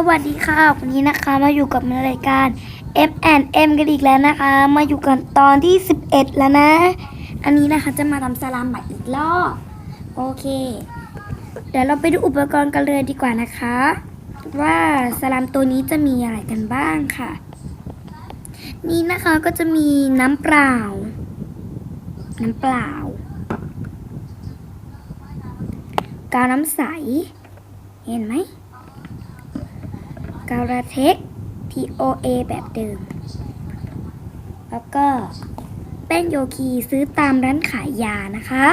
สวัสดีค่ะ วันนี้นะคะมาอยู่กับรายการ M and M กันอีกแล้วนะคะ มาอยู่กันตอนที่ 11 แล้วนะ อันนี้นะคะจะมาทำสลามใหม่อีกรอบโอเค เดี๋ยวเราไปดูอุปกรณ์กันเลยดีกว่านะคะ ว่าสลามตัวนี้จะมีอะไรกันบ้างค่ะ นี่นะคะก็จะมีน้ำเปล่า น้ำเปล่ากาวน้ำใส เห็นไหม การาเทค TOA แบบเดิม แล้วก็แป้งโยคีซื้อตามร้านขายยานะคะ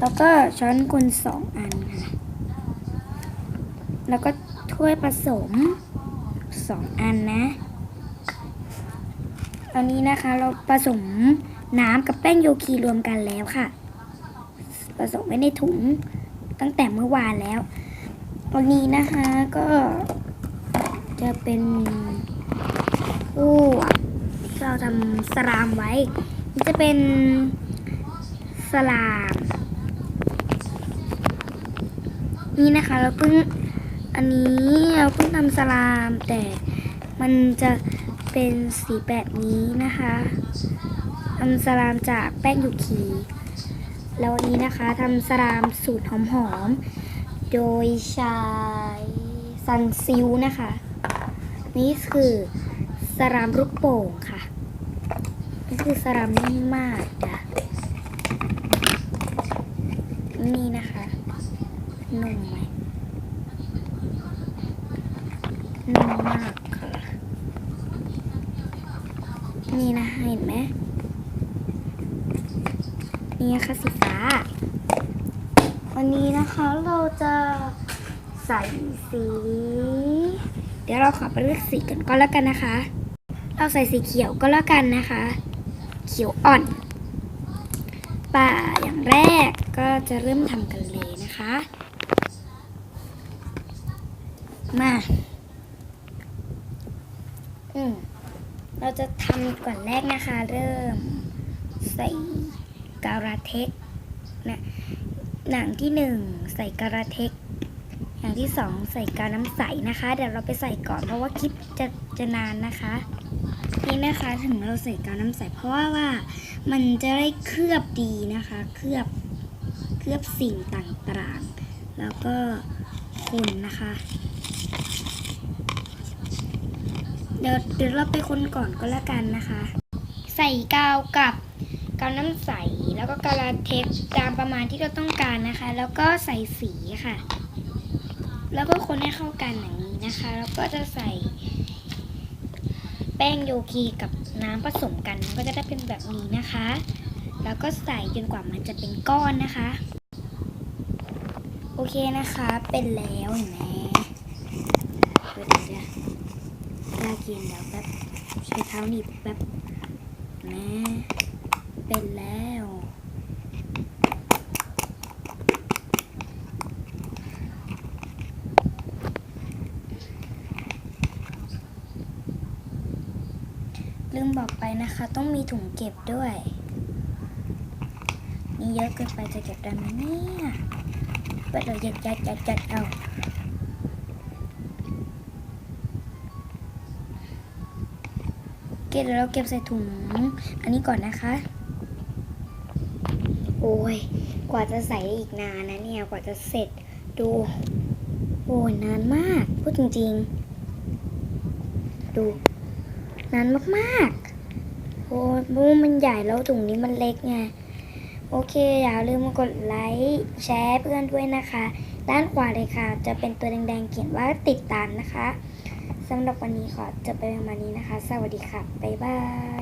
แล้วก็ช้อนกลสองอันค่ะ แล้วก็ถ้วยผสมสองอันนะ ตอนนี้นะคะเราผสมน้ำกับแป้งโยคีรวมกันแล้วค่ะ ผสมไว้ในถุงตั้งแต่เมื่อวานแล้ว วันนี้นะคะก็ จะเป็นผู้ที่เราทำสลามไว้นี่จะเป็นสลาม นี่นะคะเราเพิ่งอันนี้เราเพิ่งทำสลาม แต่มันจะเป็นสีแบบนี้นะคะทำสลามจากแป้งยูคีแล้ววันนี้นะคะทำสลามสูตรหอมๆโดยใช้ซันซิลนะคะ นี่คือสลามลูกโป่งค่ะ นี่คือสลามนิ่มมากจ้ะนี่นะคะนุ่มไหมนุ่มมากค่ะ นี่นะเห็นไหมนี่ค่ะสีฟ้า วันนี้นะคะเราจะใส่สี เดี๋ยวเราขอไปเลือกสีกันก็แล้วกันนะคะ เราใส่สีเขียวก็แล้วกันนะคะ เขียวอ่อนป่าอย่างแรกก็จะเริ่มทำกันเลยนะคะ มา อืมเราจะทำก่อนแรกนะคะ เริ่มใส่การาเทคนะหนังที่หนึ่งใส่การาเทค อย่างที่สองใส่กาวน้ำใสนะคะ เดี๋ยวเราไปใส่ก่อนเพราะว่าคลิปจะจะนานนะคะ นี่นะคะถึงเราใส่กาวน้ำใสเพราะว่าว่ามันจะได้เคลือบดีนะคะ เคลือบเคลือบสิ่งต่างๆ แล้วก็คนนะคะ เดี๋ยวเดี๋ยวเราไปคนก่อนก็แล้วกันนะคะ ใส่กาวกับกาวน้ำใสแล้วก็กาวลาเทปตามประมาณที่เราต้องการนะคะ แล้วก็ใส่สีค่ะ แล้วก็คนให้เข้ากันอย่างนี้นะคะ แล้วก็จะใส่แป้งโยคีกับน้ำผสมกันมันก็จะได้เป็นแบบนี้นะคะ แล้วก็ใส่จนกว่ามันจะเป็นก้อนนะคะ โอเคนะคะ เป็นแล้วเห็นไหมเดี๋ยวเดี๋ยวน่ากินเดี๋ยวแบบใช้เท้าหนีบแบบนะเป็นแล้ว ลืมบอกไปนะคะ ต้องมีถุงเก็บด้วย นี่เยอะเกินไปจะเก็บได้ไหมเนี่ยเปิดเรายัดยัดยัดยัดเอาเคเดี๋ยวเราเก็บใส่ถุง อันนี้ก่อนนะคะ โอ้ย กว่าจะใส่อีกนานนะเนี่ย กว่าจะเสร็จ ดู โอ้ยนานมาก พูดจริง ๆ ดู นั้นมากๆ โอ้บูมันใหญ่แล้วถุงนี้มันเล็กไง โอเค อย่าลืมมากดไลค์แชร์เพื่อนด้วยนะคะ ด้านขวาเลยค่ะ จะเป็นตัวแดงๆ เขียนว่าติดตามนะคะสำหรับวันนี้ขอจะไปประมาณนี้นะคะ สวัสดีค่ะ บ๊ายบาย